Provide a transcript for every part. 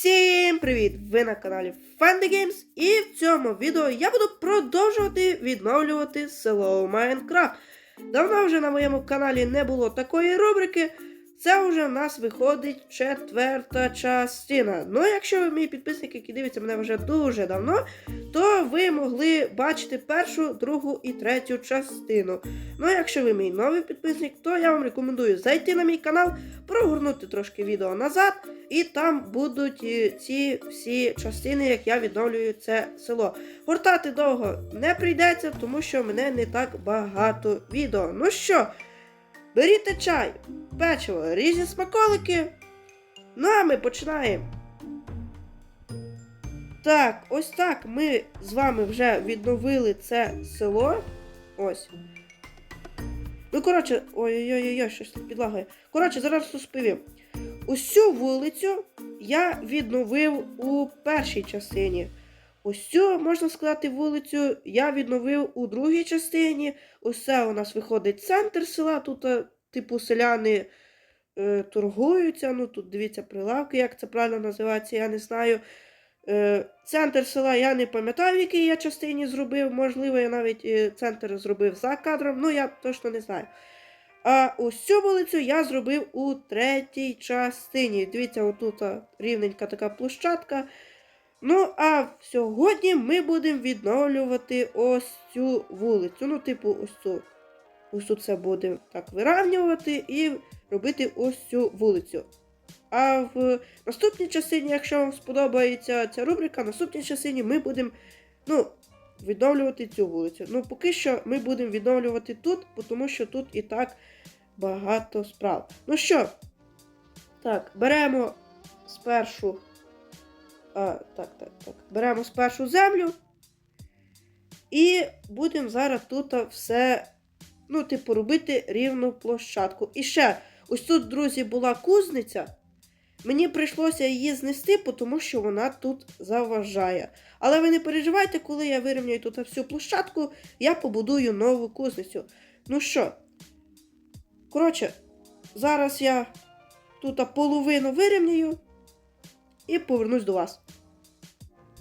Всім привіт! Ви на каналі Fundy Games і в цьому відео я буду продовжувати відновлювати село Майнкрафт. Давно вже на моєму каналі не було такої рубрики. Це вже в нас виходить четверта частина. Ну, якщо ви мій підписник, який дивиться мене вже дуже давно, то ви могли бачити першу, другу і третю частину. Ну, якщо ви мій новий підписник, то я вам рекомендую зайти на мій канал, прогорнути трошки відео назад, і там будуть е, ці всі частини, як я відновлюю це село. Гортати довго не прийдеться, тому що мене не так багато відео. Ну що, беріть чай, печиво, різні смаколики. Ну а ми починаємо. Так, ось так ми з вами вже відновили це село. Ось. Ну, коротше, ой-ой-ой, щось тут підлагає. Коротше, зараз розповім. Цю вулицю я відновив у першій частині. Ось цю, можна сказати, вулицю я відновив у другій частині. Ось у нас виходить центр села. Тут, е, типу, селяни е, торгуються. Ну, тут дивіться прилавки, як це правильно називається, я не знаю. Е, центр села я не пам'ятаю, в якій я частині зробив. Можливо, я навіть е, центр зробив за кадром, ну я точно не знаю. А ось цю вулицю я зробив у третій частині. Dивіться, отут рівненька така площадка. Ну, а сьогодні ми будемо відновлювати ось цю вулицю. Ну, типу, ось цю. Ось тут це будемо так вирівнювати і робити ось цю вулицю. А в наступній частині, якщо вам сподобається ця рубрика, в наступній частині ми будемо ну, відновлювати цю вулицю. Ну, поки що ми будемо відновлювати тут, тому що тут і так багато справ. Ну що, так, беремо спершу. А, так, так, так. Беремо спершу землю. І будемо зараз тут все, ну, типу, робити рівну площадку. І ще, ось тут, друзі, була кузниця. Мені прийшлося її знести, тому що вона тут заважає. Але ви не переживайте, коли я вирівняю тут всю площадку, я побудую нову кузницю. Ну що, коротше, зараз я тут половину вирівняю і повернусь до вас.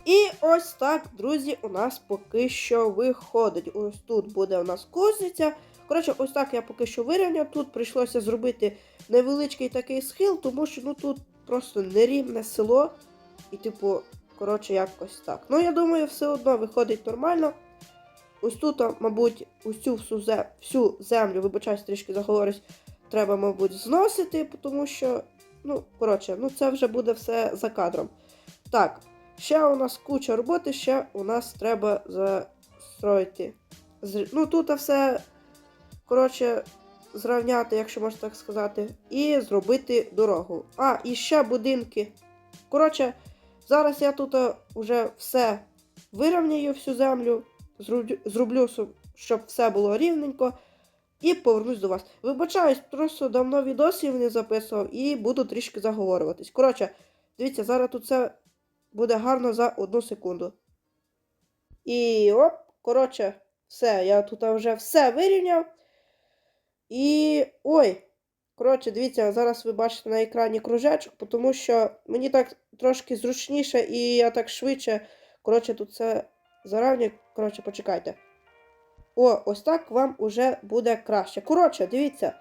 І ось так, друзі, у нас поки що виходить. Ось тут буде у нас кузниця. Коротше, ось так я поки що вирівняв. Тут прийшлося зробити невеличкий такий схил, тому що ну тут просто нерівне село. І, типу, коротше, якось так. Ну, я думаю, все одно виходить нормально. Ось тут, мабуть, зе- всю землю, вибачаюсь, трішки заговорюсь, треба, мабуть, зносити, тому що, ну, коротше, ну це вже буде все за кадром. Так, ще у нас куча роботи, ще у нас треба застроїти. Ну, тут все, коротше, зрівняти, якщо можна так сказати, і зробити дорогу. А, і ще будинки. Коротше, зараз я тут е, вже все вирівняю всю землю, зроблю, щоб все було рівненько. І повернусь до вас. Вибачаюсь, просто давно відосів не записував і буду трішки заговорюватись. Коротше, дивіться, зараз тут все буде гарно за одну секунду. І оп, коротше, все, я тут вже все вирівняв. І. Ой! Коротше, дивіться, зараз ви бачите на екрані кружечок, тому що мені так трошки зручніше і я так швидше. Коротше, тут це заравнюю. Коротше, почекайте. О, ось так вам уже буде краще. Коротше, дивіться.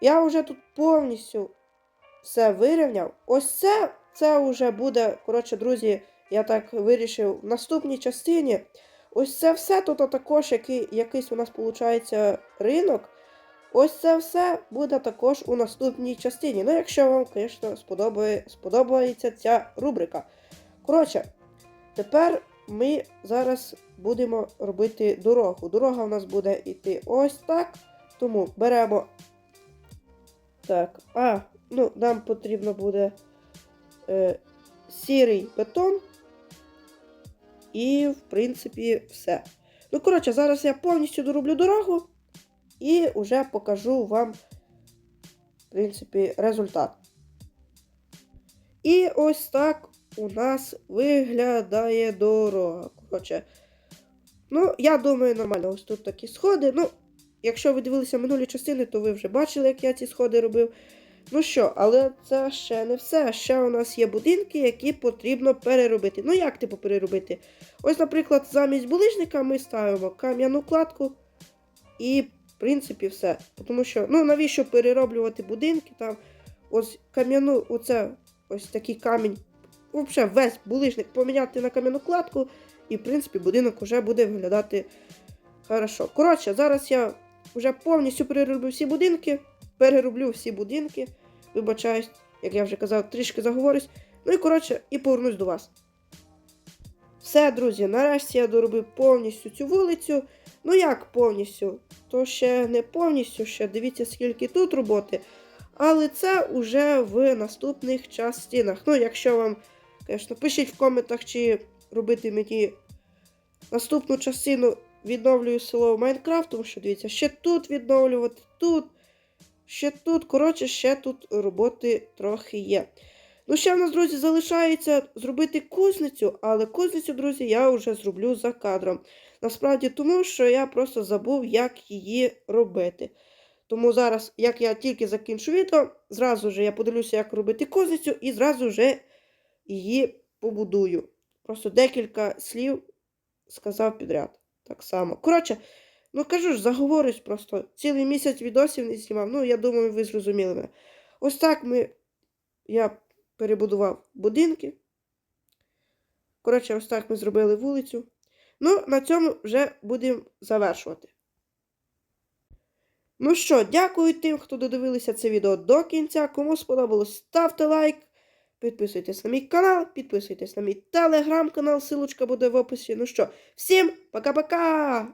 Я вже тут повністю все вирівняв. Ось це, це вже буде, коротше, друзі, я так вирішив в наступній частині. Ось це все тут також який, якийсь у нас виходить ринок. Ось це все буде також у наступній частині. Ну, якщо вам, звісно, сподобає, сподобається ця рубрика. Коротше, тепер ми зараз будемо робити дорогу. Дорога у нас буде йти ось так. Тому беремо. Так, а, ну, нам потрібно буде е, сірий бетон. І, в принципі, все. Ну, коротше, зараз я повністю дороблю дорогу. І вже покажу вам, в принципі, результат. І ось так у нас виглядає дорога. Коротше, ну, я думаю, нормально. Ось тут такі сходи. Ну, якщо ви дивилися минулі частини, то ви вже бачили, як я ці сходи робив. Ну що, але це ще не все. Ще у нас є будинки, які потрібно переробити. Ну як типу переробити? Ось, наприклад, замість булижника ми ставимо кам'яну кладку і, в принципі, все. Тому що, ну навіщо перероблювати будинки? Там ось кам'яну, оце ось такий камінь. Взагалі, весь булижник поміняти на кам'яну кладку, і, в принципі, будинок вже буде виглядати хорошо. Коротше, зараз я вже повністю перероблю всі будинки. Перероблю всі будинки. Вибачаюсь, як я вже казав, трішки заговорюсь. Ну і коротше, і повернусь до вас. Все, друзі, нарешті я доробив повністю цю вулицю. Ну як повністю? То ще не повністю, ще дивіться, скільки тут роботи. Але це вже в наступних частинах. Ну, якщо вам, звісно, пишіть в коментах, чи робити мені наступну частину відновлюю село в Майнкрафт, тому що дивіться, ще тут відновлювати, тут, ще тут. Коротше, ще тут роботи трохи є. Ну, ще в нас, друзі, залишається зробити кузницю, але кузницю, друзі, я вже зроблю за кадром. Насправді, тому що я просто забув, як її робити. Тому зараз, як я тільки закінчу відео, зразу ж я подивлюся, як робити кузницю, і зразу вже її побудую. Просто декілька слів сказав підряд. Так само. Коротше, ну кажу ж, заговорюсь просто. Цілий місяць відосів не знімав. Ну, я думаю, ви зрозуміли мене. Ось так ми. Я перебудував будинки. Коротше, ось так ми зробили вулицю. Ну, на цьому вже будемо завершувати. Ну що, дякую тим, хто додивилися це відео до кінця. Кому сподобалось, ставте лайк. Підписуйтесь на мій канал, підписуйтесь на мій телеграм-канал, силочка буде в описі. Ну що, всім пока-пока!